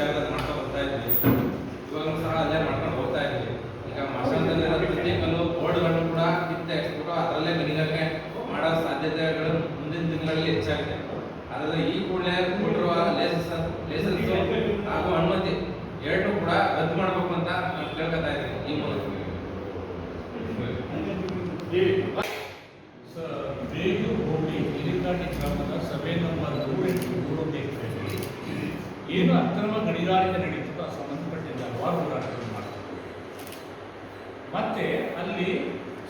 ಜಾಗದಲ್ಲಿ ಮಾಡ್ಕೊಂಡು ಬರ್ತಾ ಇದ್ವಿ. ಇವಾಗ ಸಹ ಅಲ್ಲೇ ಮಾಡ್ಕೊಂಡು ಹೋಗ್ತಾ ಇದ್ವಿ. ಈಗ ಮಸಾಲದಲ್ಲಿರೋ ಬೋರ್ಡ್ಗಳನ್ನು ಕೂಡ ಕಿತ್ತೆ ಎಕ್ಸ್ಬಿಟ್ಟು ಅದರಲ್ಲೇ ಗಣಿಗಾರಿಕೆ ಮಾಡೋ ಸಾಧ್ಯತೆಗಳು ಮುಂದಿನ ದಿನಗಳಲ್ಲಿ ಹೆಚ್ಚಾಗಿದೆ ಆದರೆ ಈ ಕೂಡಲೇ ಕೊಟ್ಟಿರುವ ಲೈಸೆನ್ಸ್ ಲೈಸೆನ್ಸು ಹಾಗೂ ಅನುಮತಿ ಎರಡು ಕೂಡ ರದ್ದು ಮಾಡಬೇಕು ಅಂತ ನಾನು ಕೇಳ್ಕೊತಾ ಇದ್ದೀನಿ. ಈ ಮೂಲಕ. ಏನು ಅಕ್ರಮ ಗಣಿಗಾರಿಕೆ ನಡೀತದೋ ಸಂಬಂಧಪಟ್ಟಿದ್ದ ಹಲವಾರು ಹೋರಾಟಗಳು ಮಾಡ್ತಾರೆ ಮತ್ತೆ ಅಲ್ಲಿ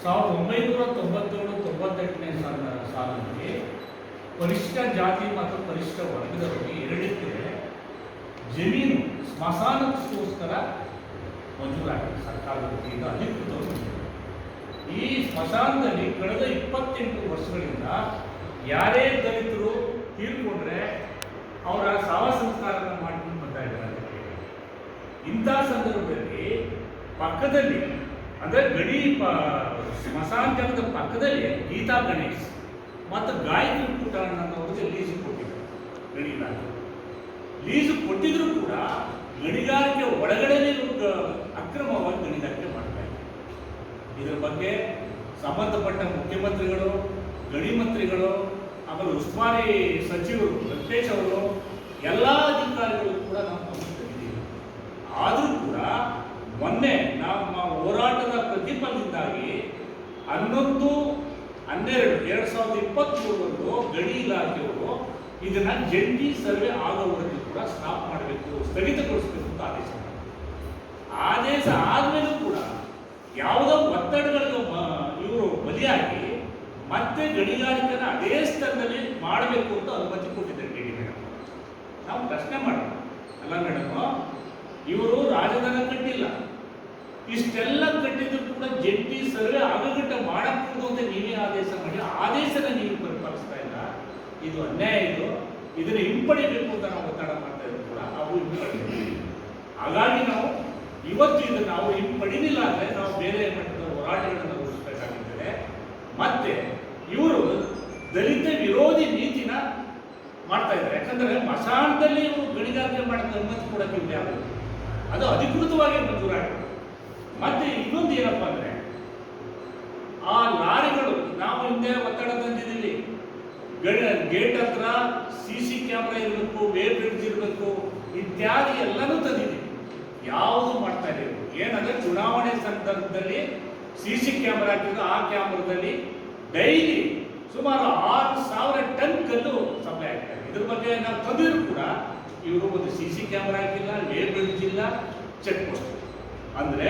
ಸಾವಿರದ ಒಂಬೈನೂರ ತೊಂಬತ್ತೇಳು ತೊಂಬತ್ತೆಂಟನೇ ಸಾಲ ಸಾಲಿನಲ್ಲಿ ಪರಿಷ್ಠ ಜಾತಿ ಮತ್ತು ಪರಿಷ್ಠ ವರ್ಗದವರಿಗೆ ಎರಡಕ್ಕೆ ಜಮೀನು ಸ್ಮಶಾನಕ್ಕೋಸ್ಕರ ಮಂಜೂರಾಗಿದೆ ಸರ್ಕಾರದ ವತಿಯಿಂದ ಅಧಿಕೃತವಾಗಿ. ಈ ಸ್ಮಶಾನದಲ್ಲಿ ಕಳೆದ ಇಪ್ಪತ್ತೆಂಟು ವರ್ಷಗಳಿಂದ ಯಾರೇ ದಲಿತರು ತೀರ್ಕೊಂಡ್ರೆ ಅವರ ಶವ ಸಂಸ್ಕಾರನ ಮಾಡ್ಕೊಂಡು ಬರ್ತಾ ಇದ್ದಾರೆ ಅದಕ್ಕೆ. ಇಂಥ ಸಂದರ್ಭದಲ್ಲಿ ಪಕ್ಕದಲ್ಲಿ, ಅಂದರೆ ಗಡಿ ಪ ಸ್ಮಶಾನ ಜಾಗದ ಪಕ್ಕದಲ್ಲಿ ಗೀತಾ ಗಣೇಶ್ ಮತ್ತು ಗಾಯತ್ರಿ ಪುಟ್ಟಣ್ಣ ಅನ್ನೋರಿಗೆ ಲೀಸು ಕೊಟ್ಟಿದ್ದಾರೆ. ಇಲಾಖೆ ಲೀಸು ಕೊಟ್ಟಿದ್ರು ಕೂಡ ಗಣಿಗಾರಿಕೆ ಒಳಗಡೆನೇ ಅಕ್ರಮವಾಗಿ ಗಣಿಗಾರಿಕೆ ಮಾಡ್ತಾ ಇದ್ದಾರೆ. ಇದರ ಬಗ್ಗೆ ಸಂಬಂಧಪಟ್ಟ ಮುಖ್ಯಮಂತ್ರಿಗಳು ಗಣಿ ಮಂತ್ರಿಗಳು, ಆಮೇಲೆ ಉಸ್ತುವಾರಿ ಸಚಿವರು ವೆಂಕಟೇಶ್ ಅವರು, ಎಲ್ಲ ಅಧಿಕಾರಿಗಳು ಕೂಡ ಗಮನಿಸ್ತಿದ್ದೀವಿ ಆದರೂ ಕೂಡ ಮೊನ್ನೆ ನಮ್ಮ ಹೋರಾಟದ ಪ್ರತಿಫಲದಿಂದಾಗಿ ಹನ್ನೊಂದು, ಹನ್ನೆರಡು, ಎರಡು ಸಾವಿರದ ಇಪ್ಪತ್ತ್ಮೂರರಂದು ಗಣಿ ಇಲಾಖೆಯವರು ಇದನ್ನು ಜಂಟಿ ಸರ್ವೆ ಆಗೋವರೆಗೂ ಕೂಡ ಸ್ಟಾಪ್ ಮಾಡಬೇಕು, ಸ್ಥಗಿತಗೊಳಿಸಬೇಕು ಅಂತ ಆದೇಶ. ಆದೇಶ ಆದಮೇಲೂ ಕೂಡ ಯಾವುದೋ ಒತ್ತಡಗಳಿಗೆ ಇವರು ಬಲಿಯಾಗಿ ಮತ್ತೆ ಗಣಿಗಾರಿಕೆಯನ್ನು ಅದೇ ಸ್ಥಳದಲ್ಲಿ ಮಾಡಬೇಕು ಅಂತ ಅನುಮತಿ ಕೊಟ್ಟಿದ್ದಾರೆ, ಡಿ ಮೇಡಮ್ ನಾವು ಪ್ರಶ್ನೆ ಮಾಡೋಣ ಅಲ್ಲ ಮೇಡಮ್ ಇವರು ರಾಜಧಾನ ಕಟ್ಟಿಲ್ಲ. ಇಷ್ಟೆಲ್ಲ ಕಟ್ಟಿದ್ರು ಕೂಡ ಜಂಟಿ ಸರ್ವೆ ಆಗಗಟ್ಟ ಮಾಡಬಹುದು ಅಂತ ನೀವೇ ಆದೇಶ ಮಾಡಿ, ಆದೇಶನ ನೀವು ಪರಿಪಾಲಿಸ್ತಾ ಇಲ್ಲ. ಇದು ಅನ್ಯಾಯ ಇದು. ಇದನ್ನ ಹಿಂಪಡಿಬೇಕು ಅಂತ ನಾವು ಒತ್ತಡ ಮಾಡ್ತಾ ಇದ್ರು ಕೂಡ. ಅವು ಹಿಂಪಡಿತೀವಿ ಹಾಗಾಗಿ ನಾವು ಇವತ್ತು ಇದನ್ನ ನಾವು ಹಿಂಪಡಿಲಿಲ್ಲ ಅಂದ್ರೆ ನಾವು ಬೇರೆ ಮಟ್ಟದ ಹೋರಾಟಗಳನ್ನು ರೂಪಿಸಬೇಕಾಗುತ್ತದೆ ಮತ್ತೆ ಇವರು ದಲಿತ ವಿರೋಧಿ ನೀತಿನ ಮಾಡ್ತಾ ಇದ್ದಾರೆ. ಯಾಕಂದ್ರೆ ಮಸಾಣದಲ್ಲಿ ಇವರು ಗಣಿಗಾರಿಕೆ ಮಾಡಕ್ಕೆ ಅನುಮತಿ ಕೂಡ ಇವ್ರು ಯಾರು ಅದು ಅಧಿಕೃತವಾಗಿ ಮಂಜೂರಾಗಿದೆ ಮತ್ತೆ ಇನ್ನೊಂದು ಏನಪ್ಪಾ ಅಂದ್ರೆ, ಆ ಲಾರಿಗಳು, ನಾವು ಹಿಂದೆ ಒತ್ತಡ ತಂದಿದ್ದೀವಿ. ಗೇಟ್ ಹತ್ರ ಸಿ ಸಿ ಕ್ಯಾಮ್ರಾ ಇರಬೇಕು ವೇ ಬ್ರಿಡ್ಜ್ ಇರಬೇಕು, ಇತ್ಯಾದಿ ಎಲ್ಲನೂ ತಂದಿದ್ದೀವಿ. ಯಾವುದು ಮಾಡ್ತಾ ಇವ್ರು. ಏನಂದ್ರೆ ಚುನಾವಣೆ ಸಂದರ್ಭದಲ್ಲಿ ಸಿ ಸಿ ಕ್ಯಾಮ್ರಾ ಹಾಕಿದ್ರು, ಆ ಕ್ಯಾಮ್ರಾದಲ್ಲಿ ಡೈಲಿ ಸುಮಾರು ಆರು ಸಾವಿರ ಟನ್ ಕಲ್ಲು ಸಪ್ಲೈ ಆಗ್ತಾ ಇದೆ. ಇದ್ರ ಬಗ್ಗೆ ನಾವು ತಂದಿದ್ರು ಕೂಡ ಇವರು ಒಂದು ಸಿ ಸಿ ಕ್ಯಾಮ್ರಾ ಹಾಕಿಲ್ಲ ಬ್ರಿಡ್ಜ್ ಇಲ್ಲ ಚೆಕ್ ಪೋಸ್ಟ್ ಅಂದ್ರೆ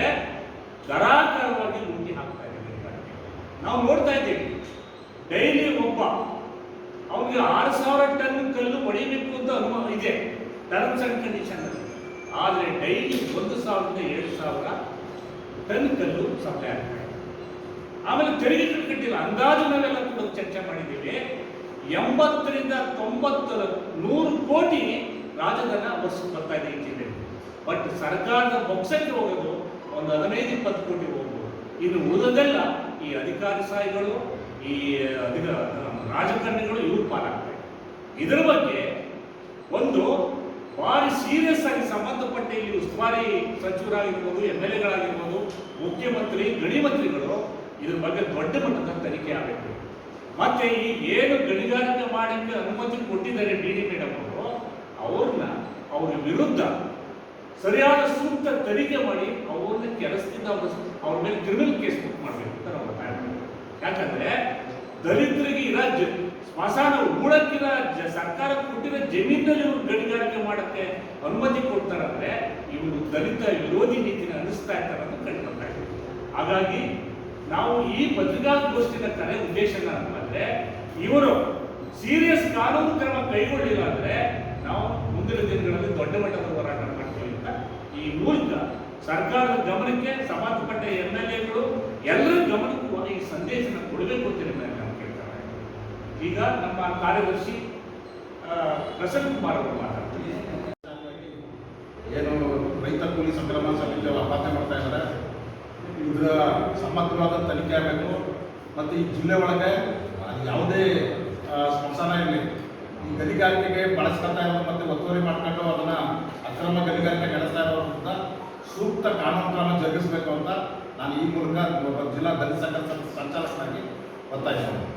ಧಾರಾಕಾರವಾಗಿ ಲೂಟಿ ಹಾಕ್ತಾ ಇದ್ದಾರೆ ನಾವು ನೋಡ್ತಾ ಇದ್ದೀವಿ, ಡೈಲಿ ಒಬ್ಬ ಅವನಿಗೆ ಆರು ಸಾವಿರ ಟನ್ ಕಲ್ಲು ಹೊಡಿಬೇಕು ಅಂತ ಅನುಮಾನ ಇದೆ ಟರ್ಮ್ಸ್ ಅಂಡ್ ಕಂಡೀಷನ್ ಆದರೆ ಡೈಲಿ ಒಂದು ಸಾವಿರದಿಂದ ಏಳು ಸಾವಿರ ಟನ್ ಕಲ್ಲು ಸಪ್ಲೈ ಆಗ್ತಾ ಇದೆ. ಆಮೇಲೆ ತೆರಿಗೆ ಕಟ್ಟಿಲ್ಲ, ಅಂದಾಜು ನಾವೆಲ್ಲ ಕೂಡ ಚರ್ಚೆ ಮಾಡಿದ್ದೀವಿ, ಎಂಬತ್ತರಿಂದ ತೊಂಬತ್ತರ ನೂರು ಕೋಟಿ ರಾಜಧನ ವರ್ಷಕ್ಕೆ ಬರ್ತಾ ಇದೆ ಈ ಜಿಲ್ಲೆಯಲ್ಲಿ ಬಟ್ ಸರ್ಕಾರದ ಬೊಕ್ಸಕ್ಕೆ ಹೋಗೋದು ಒಂದು ಹದಿನೈದು, ಇಪ್ಪತ್ತು ಕೋಟಿ ಹೋಗ್ಬೋದು. ಇನ್ನು ಉಳಿದೆಲ್ಲ ಈ ಅಧಿಕಾರಿ ಸಾಯಿಗಳು, ಈ ಅಧಿಕ ರಾಜಕಾರಣಿಗಳು ಇವ್ರು ಪಾಲಾಗ್ತವೆ ಇದರ ಬಗ್ಗೆ ಒಂದು ಭಾರಿ ಸೀರಿಯಸ್ ಆಗಿ ಸಂಬಂಧಪಟ್ಟ ಈ ಉಸ್ತುವಾರಿ ಸಚಿವರಾಗಿರ್ಬೋದು ಎಂ ಎಲ್ ಎಗಳಾಗಿರ್ಬೋದು, ಮುಖ್ಯಮಂತ್ರಿ, ಗಣಿ ಮಂತ್ರಿಗಳು ಇದ್ರ ಬಗ್ಗೆ ದೊಡ್ಡ ಮಟ್ಟದ ತನಿಖೆ ಆಗಬೇಕು. ಮತ್ತೆ ಈ ಏನು ಗಣಿಗಾರಿಕೆ ಮಾಡಿ ಅನುಮತಿ ಕೊಟ್ಟಿದ್ದಾರೆ ಡಿ ಡಿ ಮೇಡಮ್ ಅವರು ಅವ್ರನ್ನ ಅವ್ರ ವಿರುದ್ಧ ಸರಿಯಾದ ಸೂಕ್ತ ತನಿಖೆ ಮಾಡಿ ಅವ್ರನ್ನ ಕೆಲಸದಿಂದ ಅವ್ರ ಮೇಲೆ ಕ್ರಿಮಿನಲ್ ಕೇಸ್ ಬುಕ್ ಮಾಡಬೇಕು ಅಂತ ನಾವು ಯಾಕಂದ್ರೆ ದಲಿತರಿಗೆ ಇರೋ ಜ ಸ್ಮಶಾನ ಹೂಡಕ್ಕಿರೋ ಸರ್ಕಾರ ಕೊಟ್ಟಿರೋ ಜಮೀನಲ್ಲಿ ಇವರು ಗಣಿಗಾರಿಕೆ ಮಾಡಕ್ಕೆ ಅನುಮತಿ ಕೊಡ್ತಾರಂದ್ರೆ ಇವರು ದಲಿತ ವಿರೋಧಿ ನೀತಿನ ಅನಿಸ್ತಾ ಇರ್ತಾರೆ ಅಂತ ಕಂಡು ಹಾಗಾಗಿ ನಾವು ಈ ಪತ್ರಿಕಾಗೋಷ್ಠಿನ ಕರೆ ಉದ್ದೇಶ ಅಂತಂದ್ರೆ ಇವರು ಸೀರಿಯಸ್ ಕಾನೂನು ಕ್ರಮ ಕೈಗೊಳ್ಳಿಲ್ಲ ಅಂದ್ರೆ ನಾವು ಮುಂದಿನ ದಿನಗಳಲ್ಲಿ ದೊಡ್ಡ ಮಟ್ಟದ ಹೋರಾಟ ಮಾಡ್ತೀವಿ ಅಂತ ಈ ಮೂಲಕ ಸರ್ಕಾರದ ಗಮನಕ್ಕೆ ಸಂಬಂಧಪಟ್ಟ ಎಂ ಎಲ್ ಎಗಳು ಎಲ್ಲರ ಗಮನಕ್ಕೂ ಈ ಸಂದೇಶನ ಕೊಡಬೇಕು ಅಂತ ನಿಮ್ಮ ಕೇಳ್ತಾರೆ ಈಗ ನಮ್ಮ ಕಾರ್ಯದರ್ಶಿ ಪ್ರಸನ್ನ ಕುಮಾರ್ ಅವರು ಮಾತಾಡ್ತಾರೆ. ಏನು ರೈತ ಕೂಲಿ ಸಂಕ್ರಮಣ ಸಮಿತಿ ಅವರು ಮಾಡ್ತಾ ಇದ್ದಾರೆ. ಇದರ ಸಮಗ್ರವಾದ ತನಿಖೆ ಆಗಬೇಕು. ಮತ್ತು ಈ ಜಿಲ್ಲೆ ಒಳಗೆ ಯಾವುದೇ ಸ್ಮಶಾನ ಇರಲಿ ಗಣಿಗಾರಿಕೆಗೆ ಬಳಸ್ಕೊತಾ ಇರೋದು ಮತ್ತು ಒತ್ತುವರಿ ಮಾಡ್ಕೊಂಡು ಅದನ್ನು ಅಕ್ರಮ ಗಣಿಗಾರಿಕೆ ನಡೆಸ್ತಾ ಇರೋದ್ರಿಂದ ಸೂಕ್ತ ಕಾನೂನು ಕ್ರಮ ಜರುಗಿಸಬೇಕು ಅಂತ ನಾನು ಈ ಮೂಲಕ ಜಿಲ್ಲಾ ದಲಿತ ಸಂಘದ ಸಂಚಾಲಕನಾಗಿ ಒತ್ತಾಯಿಸ್ತೇನೆ.